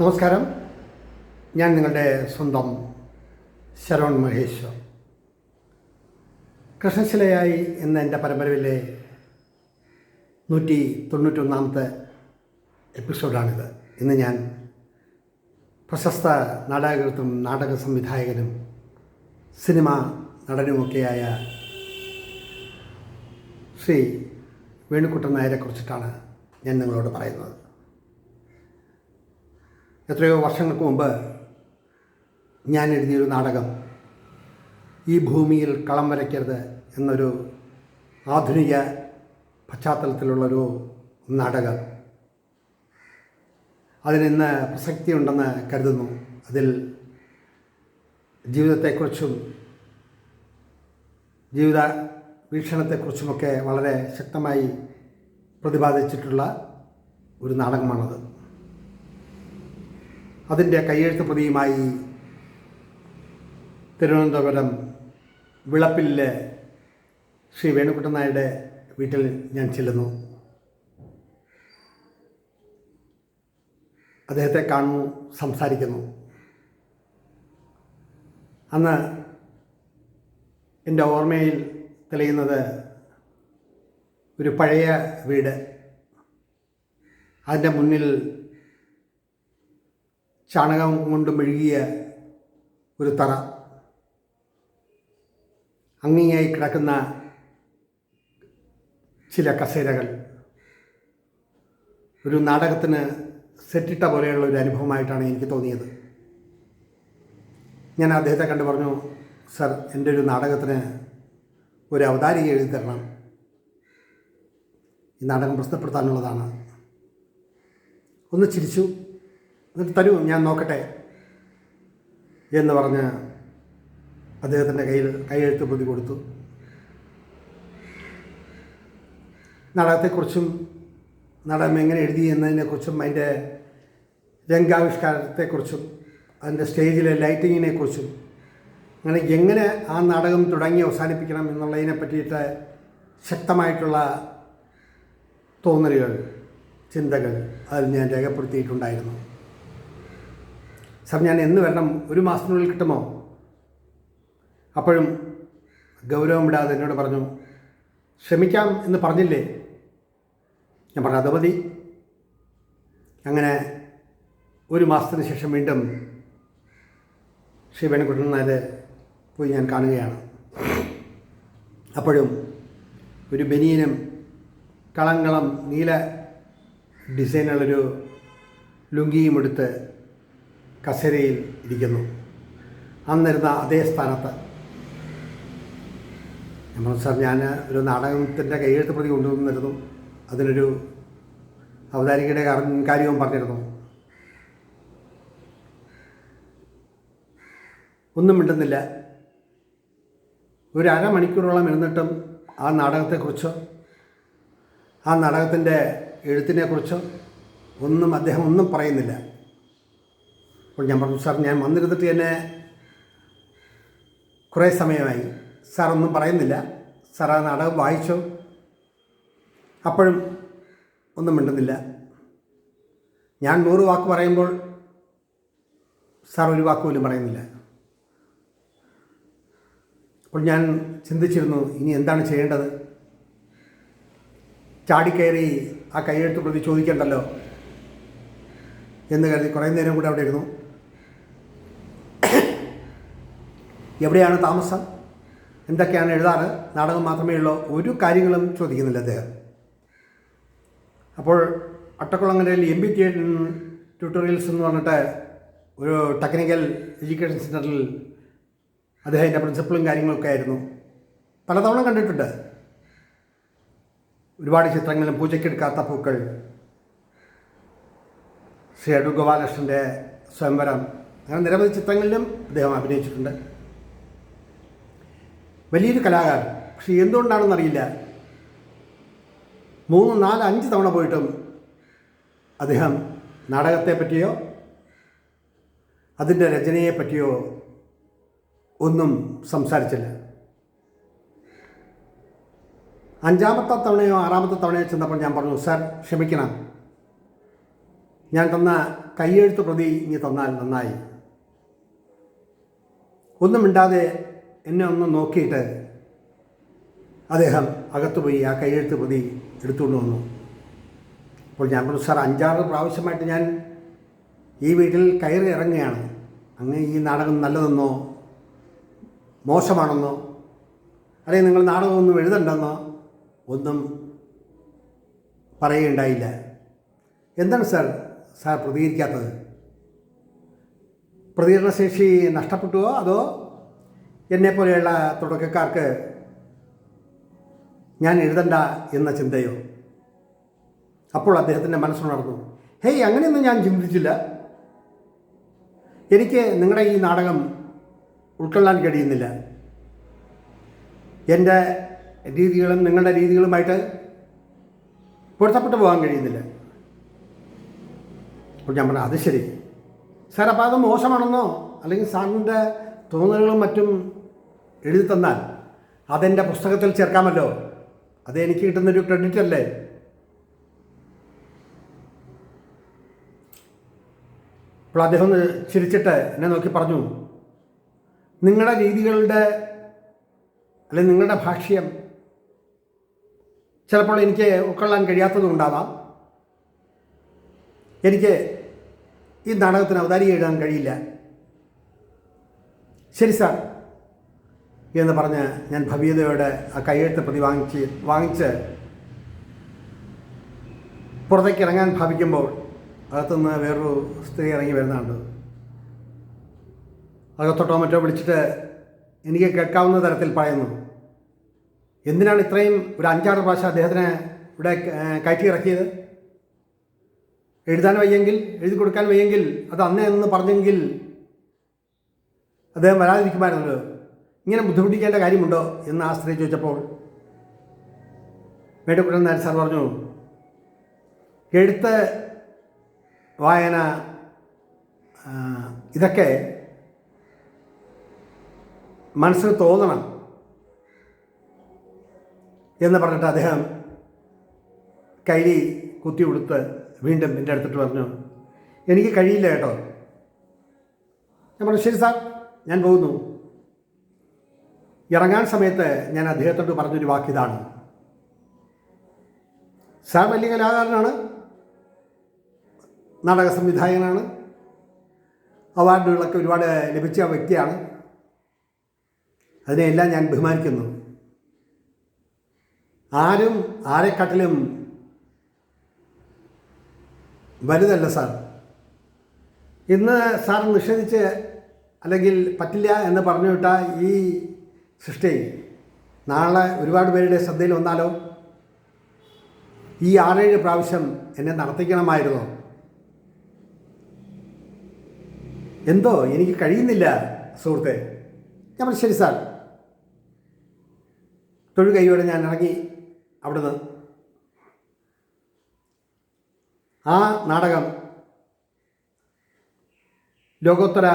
നമസ്കാരം. ഞാൻ നിങ്ങളുടെ സ്വന്തം ശരവൺ മഹേശ്വർ. കൃഷ്ണശിലയായി എന്ന എന്റെ പരമ്പരയിലെ നൂറ്റി തൊണ്ണൂറ്റൊന്നാമത്തെ എപ്പിസോഡാണിത്. ഇന്ന് ഞാൻ പ്രശസ്ത നാടകകൃത്തും നാടക സംവിധായകനും സിനിമ നടനുമൊക്കെയായ ശ്രീ വേണുക്കുട്ടൻ നായരെക്കുറിച്ചിട്ടാണ് ഞാൻ നിങ്ങളോട് പറയുന്നത്. എത്രയോ വർഷങ്ങൾക്ക് മുമ്പ് ഞാൻ എഴുതിയൊരു നാടകം ഈ ഭൂമിയിൽ കളം വരയ്ക്കരുത് എന്നൊരു ആധുനിക പശ്ചാത്തലത്തിലുള്ളൊരു നാടകം. അതിനിന്ന് പ്രസക്തിയുണ്ടെന്ന് കരുതുന്നു. അതിൽ ജീവിതത്തെക്കുറിച്ചും ജീവിത വീക്ഷണത്തെക്കുറിച്ചുമൊക്കെ വളരെ ശക്തമായി പ്രതിപാദിച്ചിട്ടുള്ള ഒരു നാടകമാണത്. അതിന്റെ കയ്യെഴുത്ത് പ്രതിയുമായി തിരുവനന്തപുരം വിളപ്പിലെ ശ്രീ വേണുക്കുട്ടൻ നായരുടെ വീട്ടിൽ ഞാൻ ചെല്ലുന്നു. അദ്ദേഹത്തെ കാണുന്നു സംസാരിക്കുന്നു. അന്ന് എന്റെ ഓർമ്മയിൽ തെളിയുന്നത് ഒരു പഴയ വീട്. അതിന്റെ മുന്നിൽ ചാണകം കൊണ്ട് മെഴുകിയ ഒരു തറ. അങ്ങിങ്ങായി കിടക്കുന്ന ചില കസേരകൾ. ഒരു നാടകത്തിന് സെറ്റിട്ട പോലെയുള്ള ഒരു അനുഭവമായിട്ടാണ് എനിക്ക് തോന്നിയത്. ഞാൻ അദ്ദേഹത്തെ കണ്ടു പറഞ്ഞു സർ എന്റെ ഒരു നാടകത്തിന് ഒരു അവതാരിക എഴുതി തരണം. ഈ നാടകം പ്രസിദ്ധപ്പെടുത്താനുള്ളതാണ്. ഒന്ന് ചിരിച്ചു. എന്നിട്ട് തരൂ ഞാൻ നോക്കട്ടെ എന്ന് പറഞ്ഞ് അദ്ദേഹത്തിന്റെ കയ്യിൽ കൈയെഴുത്ത് പ്രതി കൊടുത്തു. നാടകത്തെക്കുറിച്ചും നാടകം എങ്ങനെ എഴുതി എന്നതിനെക്കുറിച്ചും അതിന്റെ രംഗാവിഷ്കാരത്തെക്കുറിച്ചും അതിന്റെ സ്റ്റേജിലെ ലൈറ്റിങ്ങിനെക്കുറിച്ചും അങ്ങനെ എങ്ങനെ ആ നാടകം തുടങ്ങി അവസാനിപ്പിക്കണം എന്നുള്ളതിനെ പറ്റിയിട്ട് ശക്തമായിട്ടുള്ള തോന്നലുകൾ ചിന്തകൾ അതിൽ ഞാൻ രേഖപ്പെടുത്തിയിട്ടുണ്ടായിരുന്നു. സാർ ഞാൻ എന്ന് വരണം? ഒരു മാസത്തിനുള്ളിൽ കിട്ടുമോ? അപ്പോഴും ഗൗരവം വിടാതെ എന്നോട് പറഞ്ഞു ശ്രമിക്കാം എന്ന് പറഞ്ഞില്ലേ? ഞാൻ പറഞ്ഞു അത് അങ്ങനെ ഒരു മാസത്തിന് ശേഷം വീണ്ടും ശ്രീ വേണുകുട്ടൻ നായരെ പോയി ഞാൻ കാണുകയാണ്. അപ്പോഴും ഒരു ബനിയനും കളങ്കളം നീല ഡിസൈനുള്ളൊരു ലുങ്കിയും എടുത്ത് കസേരയിൽ ഇരിക്കുന്നു. അന്നിരുന്ന അതേ സ്ഥാനത്ത്. നമ്മൾ സാർ ഞാൻ ഒരു നാടകത്തിന്റെ കൈയെഴുത്ത് പ്രതി കൊണ്ടുവന്നിരുന്നു. അതിനൊരു അവതാരികയുടെ കാര്യവും പറഞ്ഞിരുന്നു. ഒന്നും മിണ്ടുന്നില്ല. ഒരു അരമണിക്കൂറോളം ഇരുന്നിട്ടും ആ നാടകത്തെക്കുറിച്ചോ ആ നാടകത്തിന്റെ എഴുത്തിനെക്കുറിച്ചോ ഒന്നും അദ്ദേഹം ഒന്നും പറയുന്നില്ല. അപ്പോൾ ഞാൻ പറഞ്ഞു സാർ ഞാൻ വന്നിരുന്നിട്ട് എന്നെ കുറേ സമയമായി. സാറൊന്നും പറയുന്നില്ല. സാർ ആ നാടകം വായിച്ചോ. അപ്പോഴും ഒന്നും മിണ്ടുന്നില്ല. ഞാൻ നൂറ് വാക്ക് പറയുമ്പോൾ സാർ ഒരു വാക്ക് പോലും പറയുന്നില്ല. അപ്പോൾ ഞാൻ ചിന്തിച്ചിരുന്നു ഇനി എന്താണ് ചെയ്യേണ്ടത്? ചാടിക്കയറി ആ കൈയെഴുത്ത് പ്രതി ചോദിക്കണ്ടല്ലോ എന്ന് കരുതി കുറേ നേരം കൂടെ അവിടെ ഇരുന്നു. എവിടെയാണ് താമസം? എന്തൊക്കെയാണ് എഴുതാറ്? നാടകം മാത്രമേ ഉള്ളൂ? ഒരു കാര്യങ്ങളും ചോദിക്കുന്നില്ല അദ്ദേഹം. അപ്പോൾ അട്ടക്കുളങ്ങരയിൽ എം ബി ട്യൂട്ടോറിയൽസ് എന്ന് പറഞ്ഞിട്ട് ഒരു ടെക്നിക്കൽ എഡ്യൂക്കേഷൻ സെന്ററിൽ അദ്ദേഹത്തിന്റെ പ്രിൻസിപ്പളും കാര്യങ്ങളൊക്കെ ആയിരുന്നു. പലതവണ കണ്ടിട്ടുണ്ട്. ഒരുപാട് ചിത്രങ്ങളും പൂജയ്ക്കെടുക്കാത്ത പൂക്കൾ. ശ്രീ അടൂർ ഗോപാലകൃഷ്ണന്റെ സ്വയംവരം. അങ്ങനെ നിരവധി ചിത്രങ്ങളിലും അദ്ദേഹം അഭിനയിച്ചിട്ടുണ്ട്. വലിയൊരു കലാകാരൻ. പക്ഷെ എന്തുകൊണ്ടാണെന്നറിയില്ല മൂന്ന് നാല് അഞ്ച് തവണ പോയിട്ടും അദ്ദേഹം നാടകത്തെ പറ്റിയോ അതിന്റെ രചനയെ പറ്റിയോ ഒന്നും സംസാരിച്ചില്ല. അഞ്ചാമത്തെ തവണയോ ആറാമത്തെ തവണയോ ചെന്നപ്പോൾ ഞാൻ പറഞ്ഞു സാർ ക്ഷമിക്കണം. ഞാൻ തന്ന കയ്യെഴുത്ത് പ്രതി ഇനി തന്നാൽ നന്നായി. ഒന്നും എന്നെ ഒന്ന് നോക്കിയിട്ട് അദ്ദേഹം അകത്ത് പോയി ആ കയ്യെഴുത്ത് പ്രതി എടുത്തുകൊണ്ട് വന്നു. അപ്പോൾ ഞാൻ പറഞ്ഞു സാർ അഞ്ചാറ് പ്രാവശ്യമായിട്ട് ഞാൻ ഈ വീട്ടിൽ കയറി ഇറങ്ങുകയാണ്. അങ്ങ് ഈ നാടകം നല്ലതെന്നോ മോശമാണെന്നോ അല്ലെങ്കിൽ നിങ്ങൾ നാടകമൊന്നും എഴുതണ്ടെന്നോ ഒന്നും പറയുകയുണ്ടായില്ല. എന്താണ് സാർ സാർ പ്രതികരിക്കാത്തത്? പ്രതികരണശേഷി നഷ്ടപ്പെട്ടുവോ അതോ എന്നെപ്പോലെയുള്ള തുടക്കക്കാർക്ക് ഞാൻ എഴുതണ്ട എന്ന ചിന്തയോ? അപ്പോൾ അദ്ദേഹത്തിന്റെ മനസ്സുണർന്നു. ഹേയ് അങ്ങനെയൊന്നും ഞാൻ ചിന്തിച്ചില്ല. എനിക്ക് നിങ്ങളുടെ ഈ നാടകം ഉൾക്കൊള്ളാൻ കഴിയുന്നില്ല. എന്റെ രീതികളും നിങ്ങളുടെ രീതികളുമായിട്ട് പൊരുത്തപ്പെട്ടു പോകാൻ കഴിയുന്നില്ല. അപ്പോൾ ഞാൻ പറഞ്ഞു അത് ശരി. സാർ അപ്പോൾ അത് മോശമാണെന്നോ? അല്ലെങ്കിൽ സാറിന്റെ തോന്നലുകളും മറ്റും എഴുതി തന്നാൽ അതെന്റെ പുസ്തകത്തിൽ ചേർക്കാമല്ലോ. അത് എനിക്ക് കിട്ടുന്നൊരു ക്രെഡിറ്റ് അല്ലേ? അപ്പോൾ അദ്ദേഹം ചിരിച്ചിട്ട് എന്നെ നോക്കി പറഞ്ഞു നിങ്ങളുടെ രീതികളുടെ അല്ലെങ്കിൽ നിങ്ങളുടെ ഭാഷ്യം ചിലപ്പോൾ എനിക്ക് ഉൾക്കൊള്ളാൻ കഴിയാത്തതുകൊണ്ടാവാം എനിക്ക് ഈ നാടകത്തിന് അവതാരിക എഴുതാൻ കഴിയില്ല. ശരി സാർ എന്ന് പറഞ്ഞ് ഞാൻ ഭവ്യതയോടെ ആ കയ്യെഴുത്ത് പ്രതി വാങ്ങിച്ച് വാങ്ങിച്ച് പുറത്തേക്ക് ഇറങ്ങാൻ ഭാവിക്കുമ്പോൾ അകത്തുനിന്ന് വേറൊരു സ്ത്രീ ഇറങ്ങി വരുന്നുണ്ട് അകത്തോട്ടോ മറ്റോ വിളിച്ചിട്ട് എനിക്ക് കേൾക്കാവുന്ന തരത്തിൽ പറയുന്നു. എന്തിനാണ് ഇത്രയും ഒരു അഞ്ചാറ് പ്രാവശ്യം അദ്ദേഹത്തിനെ ഇവിടെ കയറ്റി ഇറക്കിയത്? എഴുതാൻ വയ്യെങ്കിൽ എഴുതി കൊടുക്കാൻ വയ്യെങ്കിൽ അത് അന്നേ എന്ന് പറഞ്ഞെങ്കിൽ അദ്ദേഹം വരാതിരിക്കുമായിരുന്നല്ലോ. ഇങ്ങനെ ബുദ്ധിമുട്ടിക്കേണ്ട കാര്യമുണ്ടോ എന്ന് ആശ്രയി ചോദിച്ചപ്പോൾ മേടക്കുട്ടൻ നായർ സാർ പറഞ്ഞു എഴുത്ത് വായന ഇതൊക്കെ മനസ്സിൽ തോന്നണം എന്ന് പറഞ്ഞിട്ട് അദ്ദേഹം കൈലി കുത്തി കൊടുത്ത് വീണ്ടും എന്റെ അടുത്തിട്ട് പറഞ്ഞു എനിക്ക് കഴിയില്ല കേട്ടോ. ഞാൻ പറഞ്ഞു ശരി സാർ ഞാൻ പോകുന്നു. ഇറങ്ങാൻ സമയത്ത് ഞാൻ അദ്ദേഹത്തോട് പറഞ്ഞൊരു വാക്കിതാണ്. സാർ വലിയ കലാകാരനാണ്. നാടക സംവിധായകനാണ്. അവാർഡുകളൊക്കെ ഒരുപാട് ലഭിച്ച വ്യക്തിയാണ്. അതിനെയെല്ലാം ഞാൻ ബഹുമാനിക്കുന്നു. ആരും ആരെക്കാട്ടിലും വലുതല്ല സാർ. ഇന്ന് സാർ നിഷേധിച്ച് അല്ലെങ്കിൽ പറ്റില്ല എന്ന് പറഞ്ഞു വിട്ട ഈ സൃഷ്ടി. നാളെ ഒരുപാട് പേരുടെ ശ്രദ്ധയിൽ വന്നാലോ? ഈ ആറേഴ് പ്രാവശ്യം എന്നെ നടത്തിക്കണമായിരുന്നോ? എന്തോ എനിക്ക് കഴിയുന്നില്ല സുഹൃത്തെ. ഞാൻ പറഞ്ഞു ശരി സാർ. തൊഴിൽ കൈയോടെ ഞാൻ ഇറങ്ങി അവിടുന്ന്. ആ നാടകം ലോകോത്തര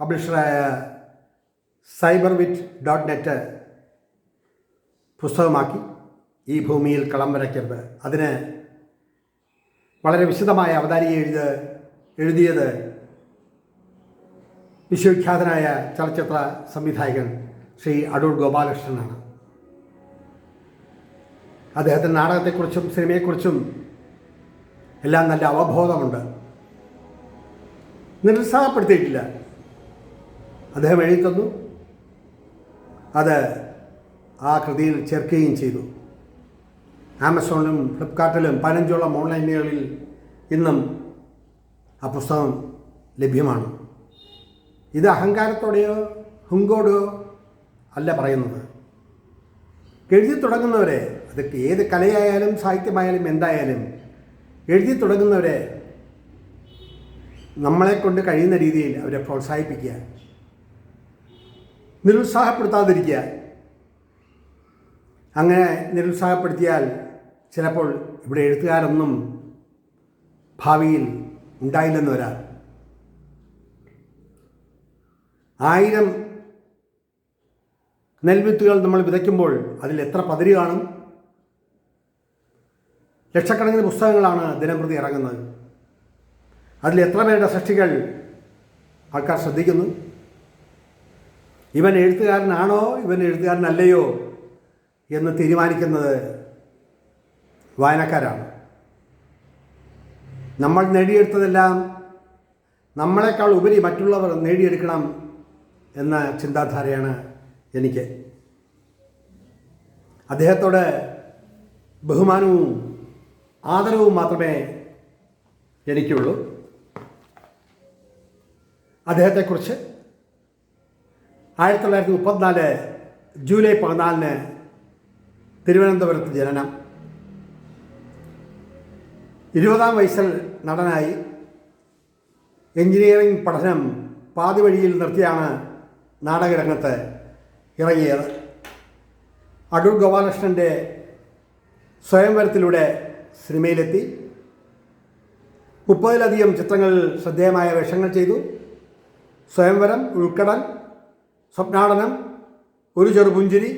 പബ്ലിഷറായ സൈബർ വിറ്റ് ഡോട്ട് നെറ്റ് പുസ്തകമാക്കി ഈ ഭൂമിയിൽ കളം വരയ്ക്കരുത്. അതിന് വളരെ വിശദമായ അവതാരിക എഴുത എഴുതിയത് വിശ്വവിഖ്യാതനായ ചലച്ചിത്ര സംവിധായകൻ ശ്രീ അടൂർ ഗോപാലകൃഷ്ണനാണ്. അദ്ദേഹത്തിന് നാടകത്തെക്കുറിച്ചും സിനിമയെക്കുറിച്ചും എല്ലാം നല്ല അവബോധമുണ്ട്. നിരുത്സാഹപ്പെടുത്തിയിട്ടില്ല. അദ്ദേഹം എഴുതി തന്നു. അത് ആ കൃതിയിൽ ചേർക്കുകയും ചെയ്തു. ആമസോണിലും ഫ്ലിപ്കാർട്ടിലും പതിനഞ്ചോളം ഓൺലൈനുകളിൽ ഇന്നും ആ പുസ്തകം ലഭ്യമാണ്. ഇത് അഹങ്കാരത്തോടെയോ ഹുങ്കോടെയോ അല്ല പറയുന്നത്. എഴുതി തുടങ്ങുന്നവരെ അത് ഏത് കലയായാലും സാഹിത്യമായാലും എന്തായാലും എഴുതി തുടങ്ങുന്നവരെ നമ്മളെ കൊണ്ട് കഴിയുന്ന രീതിയിൽ അവരെ പ്രോത്സാഹിപ്പിക്കുക. നിരുത്സാഹപ്പെടുത്താതിരിക്കുക. അങ്ങനെ നിരുത്സാഹപ്പെടുത്തിയാൽ ചിലപ്പോൾ ഇവിടെ എഴുത്തുകാരൊന്നും ഭാവിയിൽ ഉണ്ടായില്ലെന്ന് വരാം. ആയിരം നെൽവിത്തുകൾ നമ്മൾ വിതയ്ക്കുമ്പോൾ അതിൽ എത്ര പതിര് കാണും? ലക്ഷക്കണക്കിന് പുസ്തകങ്ങളാണ് ദിനംപ്രതി ഇറങ്ങുന്നത്. അതിൽ എത്ര പേരുടെ സൃഷ്ടികൾ ആൾക്കാർ ശ്രദ്ധിക്കുന്നു? ഇവൻ എഴുത്തുകാരനാണോ? ഇവൻ എഴുത്തുകാരനല്ലയോ? എന്ന് തീരുമാനിക്കുന്നത് വായനക്കാരാണ്. നമ്മൾ നേടിയെടുത്തതെല്ലാം നമ്മളെക്കാൾ ഉപരി മറ്റുള്ളവർ നേടിയെടുക്കണം എന്ന ചിന്താധാരയാണ് എനിക്ക്. അദ്ദേഹത്തോട് ബഹുമാനവും ആദരവും മാത്രമേ എനിക്കുള്ളൂ. അദ്ദേഹത്തെക്കുറിച്ച് ആയിരത്തി തൊള്ളായിരത്തി മുപ്പത്തിനാല് ജൂലൈ പതിനാലിന് തിരുവനന്തപുരത്ത് ജനനം. ഇരുപതാം വയസ്സിൽ നടനായി എഞ്ചിനീയറിംഗ് പഠനം പാതിവഴിയിൽ നിർത്തിയാണ് നാടകരംഗത്ത് ഇറങ്ങിയത്. അടൂർ ഗോപാലകൃഷ്ണന്റെ സ്വയംവരത്തിലൂടെ സിനിമയിലെത്തി. മുപ്പതിലധികം ചിത്രങ്ങളിൽ ശ്രദ്ധേയമായ വേഷങ്ങൾ ചെയ്തു. സ്വയംവരം ഉൾക്കടൽ സ്വപ്നാടനം ഒരു ചെറുപുഞ്ചിരി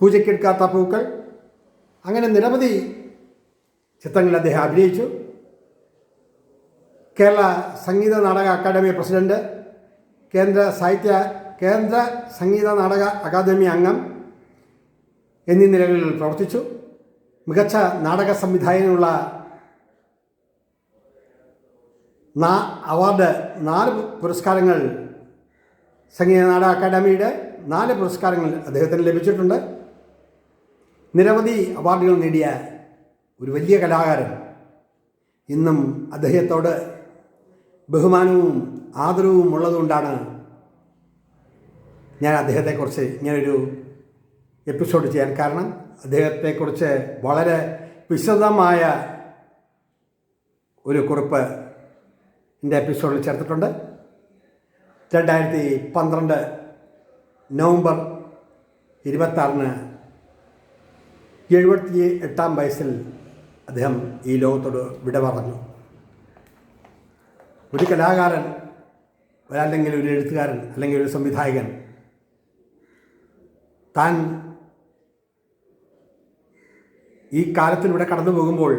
പൂജയ്ക്കെടുക്കാത്ത പൂക്കൾ അങ്ങനെ നിരവധി ചിത്രങ്ങളിൽ അദ്ദേഹം അഭിനയിച്ചു. കേരള സംഗീത നാടക അക്കാദമി പ്രസിഡന്റ് കേന്ദ്ര സാഹിത്യ കേന്ദ്ര സംഗീത നാടക അക്കാദമി അംഗം എന്നീ നിലകളിൽ പ്രവർത്തിച്ചു. മികച്ച നാടക സംവിധായകനുള്ള അവാർഡ് നാല് പുരസ്കാരങ്ങൾ സംഗീത നാട അക്കാദമിയുടെ നാല് പുരസ്കാരങ്ങൾ അദ്ദേഹത്തിന് ലഭിച്ചിട്ടുണ്ട്. നിരവധി അവാർഡുകൾ നേടിയ ഒരു വലിയ കലാകാരൻ ഇന്നും അദ്ദേഹത്തോട് ബഹുമാനവും ആദരവും ഉള്ളതുകൊണ്ടാണ് ഞാൻ അദ്ദേഹത്തെക്കുറിച്ച് ഇങ്ങനൊരു എപ്പിസോഡ് ചെയ്യാൻ കാരണം അദ്ദേഹത്തെക്കുറിച്ച് വളരെ വിശദമായ ഒരു കുറിപ്പ് എന്റെ എപ്പിസോഡിൽ ചേർത്തിട്ടുണ്ട്. രണ്ടായിരത്തി പന്ത്രണ്ട് നവംബർ ഇരുപത്താറിന് എഴുപത്തി എട്ടാം വയസ്സിൽ അദ്ദേഹം ഈ ലോകത്തോട് വിട പറഞ്ഞു ഒരു കലാകാരൻ അല്ലെങ്കിൽ ഒരു എഴുത്തുകാരൻ അല്ലെങ്കിൽ ഒരു സംവിധായകൻ താൻ ഈ കാലത്തിലൂടെ കടന്നു പോകുമ്പോൾ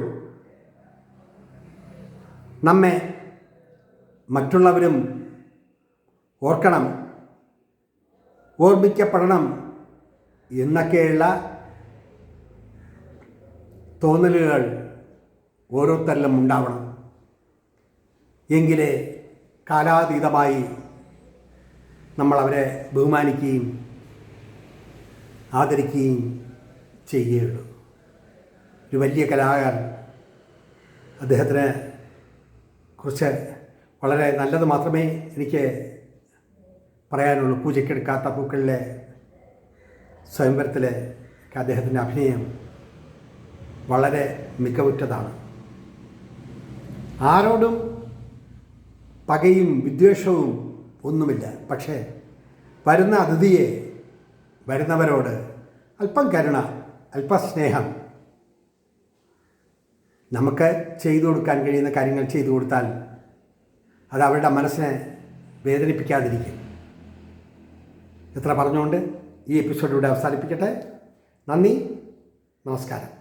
നമ്മെ മറ്റുള്ളവരും ഓർക്കണം. ഓർമ്മിക്കപ്പെടണം എന്നൊക്കെയുള്ള തോന്നലുകൾ ഓരോരുത്തരിലും ഉണ്ടാവണം. എങ്കിലേ കാലാതീതമായി നമ്മളവരെ ബഹുമാനിക്കുകയും ആദരിക്കുകയും ചെയ്യുകയുള്ളൂ. ഒരു വലിയ കലാകാരൻ അദ്ദേഹത്തിന് കുറിച്ച് വളരെ നല്ലത് മാത്രമേ എനിക്ക് പറയാനുള്ളൂ പൂജയ്ക്കെടുക്കാത്ത പൂക്കളിലെ സ്വയംവരത്തിലെ അദ്ദേഹത്തിന്റെ അഭിനയം വളരെ മികവുറ്റതാണ്. ആരോടും പകയും വിദ്വേഷവും ഒന്നുമില്ല. പക്ഷേ വരുന്ന അതിഥിയെ വരുന്നവരോട് അല്പം കരുണ അല്പം സ്നേഹം നമുക്ക് ചെയ്തു കൊടുക്കാൻ കഴിയുന്ന കാര്യങ്ങൾ ചെയ്തു കൊടുത്താൽ അത് അവരുടെ മനസ്സിനെ വേദനിപ്പിക്കാതിരിക്കും. എത്ര പറഞ്ഞുകൊണ്ട് ഈ എപ്പിസോഡ് ഇവിടെ അവസാനിപ്പിക്കട്ടെ. നന്ദി. നമസ്കാരം.